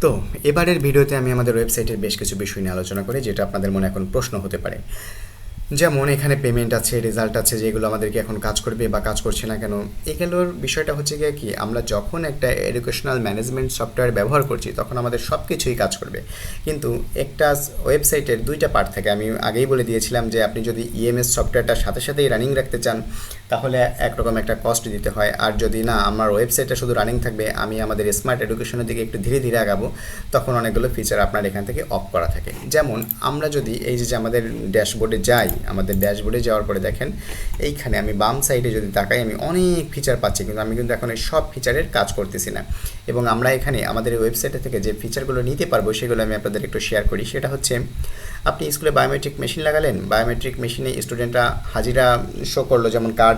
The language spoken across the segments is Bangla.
তো, এবারের ভিডিওতে আমি আমাদের ওয়েবসাইটের বেশ কিছু বিষয় নিয়ে আলোচনা করি, যেটা আপনাদের মনে এখন প্রশ্ন হতে পারে। যেমন, এখানে পেমেন্ট আছে রেজাল্ট আছে, যেগুলো আমাদেরকে এখন কাজ করবে বা কাজ করছে না কেন? এগুলোর বিষয়টা হচ্ছে গিয়ে কি, আমরা যখন একটা এডুকেশনাল ম্যানেজমেন্ট সফটওয়্যার ব্যবহার করছি, তখন আমাদের সব কিছুই কাজ করবে। কিন্তু একটা ওয়েবসাইটের দুইটা পার্ট থাকে। আমি আগেই বলে দিয়েছিলাম যে, আপনি যদি ইএমএস সফটওয়্যারটার সাথে সাথেই রানিং রাখতে চান তাহলে একরকম একটা কস্ট দিতে হয়। আর যদি না, আমার ওয়েবসাইটটা শুধু রানিং থাকবে, আমি আমাদের স্মার্ট এডুকেশনের দিকে একটু ধীরে ধীরে আগাবো, তখন অনেকগুলো ফিচার আপনার এখান থেকে অফ করা থাকে। যেমন, আমরা যদি এই যে আমাদের ড্যাশবোর্ডে যাই, আমাদের ড্যাশবোর্ডে যাওয়ার পরে দেখেন, এইখানে আমি বাম সাইডে যদি তাকাই, আমি অনেক ফিচার পাচ্ছি, কিন্তু আমি কিন্তু এখন এই সব ফিচারের কাজ করতেছি না। এবং আমরা এখানে আমাদের ওয়েবসাইটে থেকে যে ফিচারগুলো নিতে পারব, সেগুলো আমি আপনাদের একটু শেয়ার করি। সেটা হচ্ছে, আপনি স্কুলে বায়োমেট্রিক মেশিন লাগালেন বায়োমেট্রিক মেশিনে স্টুডেন্টরা হাজিরা শো করল, যেমন কার্ড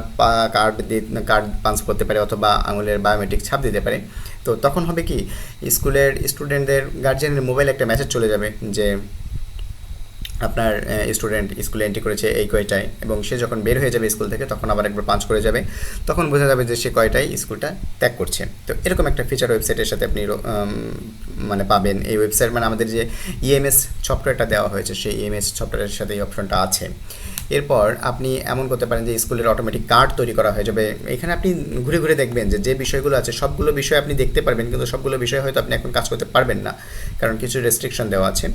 কার্ড দিয়ে কার্ড পাঞ্চ করতে পারে অথবা আঙুলের বায়োমেট্রিক ছাপ দিতে পারে। তো তখন হবে কি, স্কুলের স্টুডেন্টদের গার্জিয়ানের মোবাইলে একটা মেসেজ চলে যাবে যে, আপনার স্টুডেন্ট স্কুলে এন্ট্রি করেছে এই কয়টায় এবং সে যখন বের হয়ে যাবে স্কুল থেকে তখন আবার একবার পাঞ্চ করে যাবে। তখন বোঝা যাবে যে সে কয়টায় স্কুলটা ত্যাগ করছে। তো এরকম একটা ফিচার ওয়েবসাইটের সাথে আপনি মানে পাবেন। এই ওয়েবসাইট মানে আমাদের যে ইএমএস সফটওয়্যারটা দেওয়া হয়েছে, সেই ইএমএস সফটওয়্যারের সাথে এই অপশনটা আছে। এরপর আপনি এমন করতে পারেন যে স্কুলের অটোমেটিক কার্ড তৈরি করা হয়ে যাবে। এখানে আপনি ঘুরে ঘুরে দেখবেন যে যে বিষয়গুলো আছে, সবগুলো বিষয় আপনি দেখতে পারবেন, কিন্তু সবগুলো বিষয় হয়তো আপনি এখন কাজ করতে পারবেন না, কারণ কিছু রেস্ট্রিকশন দেওয়া আছে।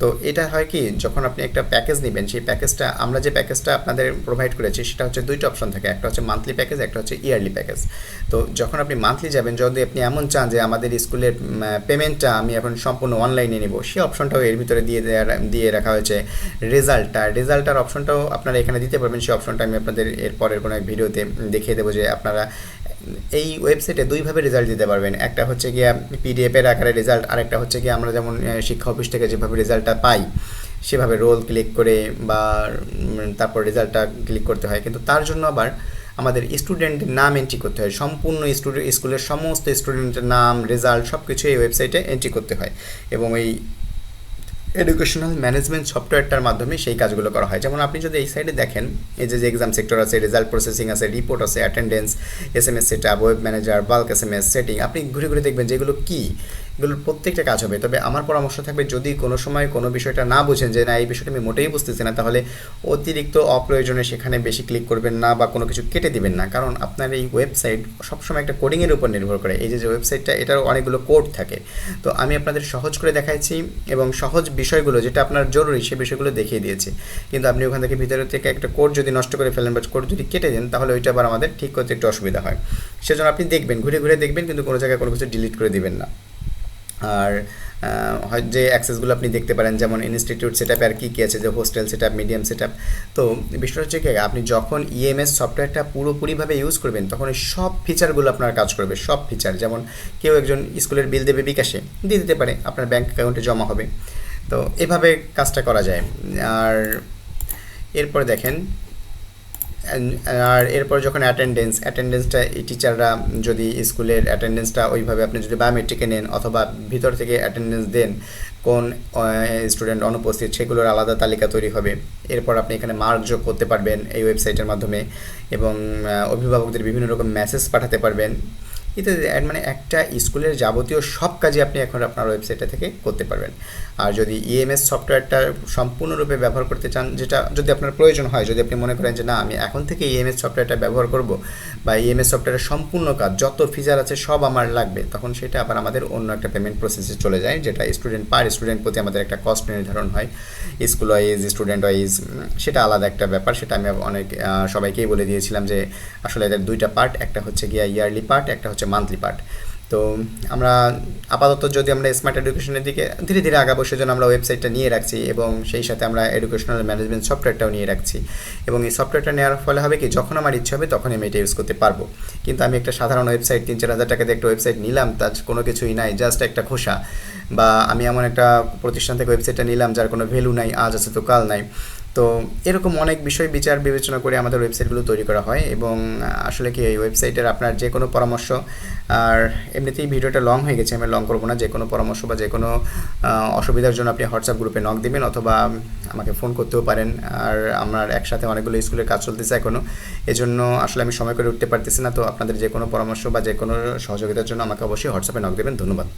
তো এটা হয় কি, যখন আপনি একটা প্যাকেজ নেবেন, সেই প্যাকেজটা আমরা যে প্যাকেজটা আপনাদের প্রোভাইড করেছি, সেটা হচ্ছে দুইটা অপশন থাকে। একটা হচ্ছে মান্থলি প্যাকেজ একটা হচ্ছে ইয়ারলি প্যাকেজ তো যখন আপনি মান্থলি যাবেন, যদি আপনি এমন চান যে আমাদের স্কুলের পেমেন্টটা আমি এখন সম্পূর্ণ অনলাইনে নেব, সেই অপশনটাও এর ভিতরে দিয়ে দিয়ে রাখা হয়েছে রেজাল্টটা রেজাল্টটার অপশনটাও আপনারা এখানে দিতে পারবেন, সেই অপশনটা আমি আপনাদের এর পরের কোনো ভিডিওতে দেখিয়ে দেবো যে আপনারা এই ওয়েবসাইটে দুইভাবে রেজাল্ট দিতে পারবেন। একটা হচ্ছে গিয়া পিডিএফের আকারে রেজাল্ট আর একটা হচ্ছে গিয়ে আমরা যেমন শিক্ষা অফিস থেকে যেভাবে রেজাল্টটা পাই, সেভাবে রোল ক্লিক করে বা তারপর রেজাল্টটা ক্লিক করতে হয়। কিন্তু তার জন্য আবার আমাদের স্টুডেন্টের নাম এন্ট্রি করতে হয়। সম্পূর্ণ স্টুডেন্ট স্কুলের সমস্ত স্টুডেন্টের নাম রেজাল্ট সব কিছু এই ওয়েবসাইটে এন্ট্রি করতে হয়। এবং এই এডুকেশনাল ম্যানেজমেন্ট সফটওয়্যারটার মাধ্যমে সেই কাজগুলো করা হয়। যেমন আপনি যদি এই সাইডে দেখেন, এই যে যে এক্সাম সেক্টর আছে রেজাল্ট প্রসেসিং আছে রিপোর্ট আছে attendance S M S set web manager bulk S M S setting আপনি ঘুরে ঘুরে দেখবেন যেগুলো কী? এগুলোর প্রত্যেকটা কাজ হবে। তবে আমার পরামর্শ থাকবে যদি কোনো সময় কোনো বিষয়টা না বুঝেন যে, না, এই বিষয়টা আমি মোটেই বুঝতেছি না, তাহলে অতিরিক্ত অপ্রয়োজনে সেখানে বেশি ক্লিক করবেন না বা কোনো কিছু কেটে দিবেন না। কারণ আপনার এই ওয়েবসাইট সবসময় একটা কোডিংয়ের উপর নির্ভর করে। এই যে ওয়েবসাইটটা এটার অনেকগুলো কোড থাকে। তো আমি আপনাদের সহজ করে দেখাইছি এবং সহজ বিষয়গুলো যেটা আপনার জরুরি সে বিষয়গুলো দেখিয়ে দিয়েছি। কিন্তু আপনি ওখান থেকে ভিতরে থেকে একটা কোড যদি নষ্ট করে ফেলেন বা কোড যদি কেটে দেন, তাহলে ওইটা আবার আমাদের ঠিক করতে একটু অসুবিধা হয়। সেজন্য আপনি দেখবেন, ঘুরে ঘুরে দেখবেন, কিন্তু কোনো জায়গায় কোনো কিছু ডিলিট করে দিবেন না। আর হয় যে অ্যাক্সেসগুলো আপনি দেখতে পারেন, যেমন ইনস্টিটিউট সেট আর কী কী আছে, যে হোস্টেল সেট মিডিয়াম সেট তো বিষয়টা হচ্ছে কি, আপনি যখন ইএমএস সফটওয়্যারটা পুরোপুরিভাবে ইউজ করবেন, তখন সব ফিচারগুলো আপনার কাজ করবে, সব ফিচার যেমন কেউ একজন স্কুলের বিল দেবে বিকাশে, দিয়ে দিতে পারে, আপনার ব্যাঙ্ক অ্যাকাউন্টে জমা হবে। তো এভাবে কাজটা করা যায়। আর এরপরে দেখেন আর এরপর যখন অ্যাটেন্ডেন্স অ্যাটেন্ডেন্সটা এই টিচাররা যদি স্কুলের অ্যাটেন্ডেন্সটা ওইভাবে আপনি যদি বায়োমেট্রিকে নেন অথবা ভিতর থেকে অ্যাটেন্ডেন্স দেন, কোন স্টুডেন্ট অনুপস্থিত, সেগুলোর আলাদা তালিকা তৈরি হবে। এরপর আপনি এখানে মার্ক যোগ করতে পারবেন এই ওয়েবসাইটের মাধ্যমে এবং অভিভাবকদের বিভিন্ন রকম মেসেজ পাঠাতে পারবেন। ইত্যাদি মানে একটা স্কুলের যাবতীয় সব কাজই আপনি এখন আপনার ওয়েবসাইটটা থেকে করতে পারবেন। আর যদি ইএমএস সফটওয়্যারটা সম্পূর্ণরূপে ব্যবহার করতে চান, যেটা যদি আপনার প্রয়োজন হয়, যদি আপনি মনে করেন যে না, আমি এখন থেকে ইএমএস সফটওয়্যারটা ব্যবহার করব বা ইএমএস সফটওয়্যারের সম্পূর্ণ কাজ, যত ফিচার আছে সব আমার লাগবে, তখন সেটা আবার আমাদের অন্য একটা পেমেন্ট প্রসেসে চলে যায়, যেটা স্টুডেন্ট পার স্টুডেন্ট প্রতি আমাদের একটা কস্ট নির্ধারণ হয়। স্কুল ওয়াইজ স্টুডেন্ট ওয়াইজ সেটা আলাদা একটা ব্যাপার, সেটা আমি অনেক সবাইকেই বলে দিয়েছিলাম যে আসলে এদের দুইটা পার্ট একটা হচ্ছে গিয়া ইয়ারলি পার্ট একটা হচ্ছে মান্থলি পার্ট তো আমরা আপাতত যদি আমরা স্মার্ট এডুকেশনের দিকে ধীরে ধীরে আগাবো, সেজন্য আমরা ওয়েবসাইটটা নিয়ে রাখছি এবং সেই সাথে আমরা এডুকেশনাল ম্যানেজমেন্ট সফটওয়্যারটাও নিয়ে রাখছি। এবং এই সফটওয়্যারটা নেওয়ার ফলে হবে কি, যখন আমার ইচ্ছে হবে তখন আমি এটা ইউজ করতে পারব। কিন্তু আমি একটা সাধারণ ওয়েবসাইট তিন চার হাজার টাকা দিয়ে একটা ওয়েবসাইট নিলাম তার কোনো কিছুই নাই জাস্ট একটা খোসা। বা আমি এমন একটা প্রতিষ্ঠান থেকে ওয়েবসাইটটা নিলাম, যার কোনো ভ্যালু নাই, আজ আছে তো কাল নাই। তো এরকম অনেক বিষয় বিচার বিবেচনা করে আমাদের ওয়েবসাইটগুলো তৈরি করা হয় এবং আসলে কি এই ওয়েবসাইটের আপনার যে কোনো পরামর্শ, আর এমনিতেই ভিডিওটা লং হয়ে গেছে, আমি লং করব না যে কোনো পরামর্শ বা যে কোনো অসুবিধার জন্য আপনি হোয়াটসঅ্যাপ গ্রুপে নক দেবেন অথবা আমাকে ফোন করতেও পারেন। আর আমার একসাথে অনেকগুলো স্কুলের কাজ চলতেছে এখনও এজন্য আসলে আমি সময় করে উঠতে পারতেছি না। তো আপনাদের যে কোনো পরামর্শ বা যে কোনো সহযোগিতার জন্য আমাকে অবশ্যই হোয়াটসঅ্যাপে নক দেবেন। ধন্যবাদ।